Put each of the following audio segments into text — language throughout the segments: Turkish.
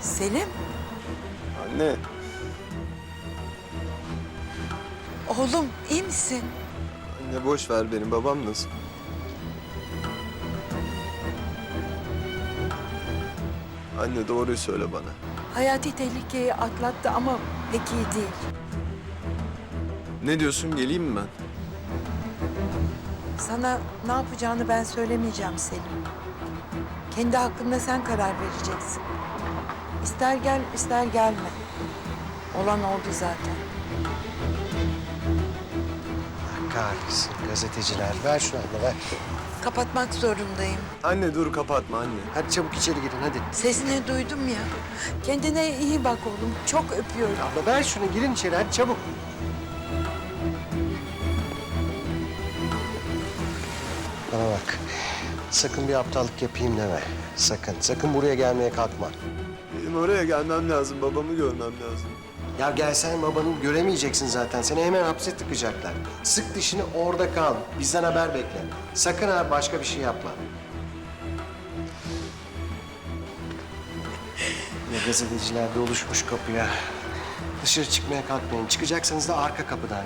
Selim, Anne, oğlum iyi misin? anne boş ver beni. Babam nasıl? Anne doğruyu söyle bana. Hayati tehlikeyi atlattı ama pek iyi değil. Ne diyorsun? Geleyim mi ben? Sana ne yapacağını ben söylemeyeceğim Selim. Kendi hakkında sen karar vereceksin. İster gel, ister gelme. Olan oldu zaten. Kahretsin gazeteciler. Ver şunu anne ver. Kapatmak zorundayım. Anne dur kapatma anne. Hadi çabuk içeri girin hadi. Sesini duydum ya. Kendine iyi bak oğlum. Çok öpüyorum. Abla ver şunu girin içeri hadi çabuk. Bana bak. Sakın bir aptallık yapayım deme. Sakın. Sakın buraya gelmeye kalkma. Benim oraya gelmem lazım. Babamı görmem lazım. Ya gelsen babanı göremeyeceksin zaten. Seni hemen hapse tıkacaklar. Sık dişini orada kal. Bizden haber bekle. Sakın ha başka bir şey yapma. Ne gazeteciler doluşmuş kapıya. Dışarı çıkmaya kalkmayın. Çıkacaksanız da arka kapıdan.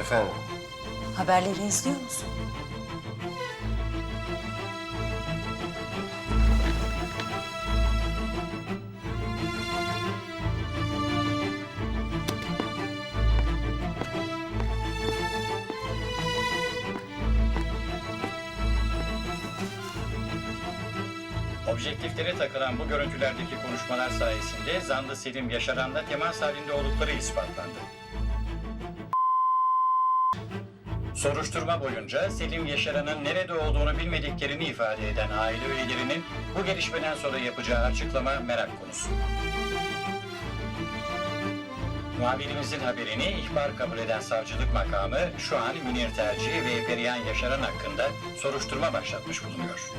Efendim? Haberleri izliyor musun? Objektiflere takılan bu görüntülerdeki konuşmalar sayesinde zanlı Selim Yaşaran'la temas halinde oldukları ispatlandı. Soruşturma boyunca Selim Yaşaran'ın nerede olduğunu bilmediklerini ifade eden aile üyelerinin bu gelişmeden sonra yapacağı açıklama merak konusu. Muhabirimizin haberini ihbar kabul eden savcılık makamı şu an Münir Tercih ve Perihan Yaşaran hakkında soruşturma başlatmış bulunuyor.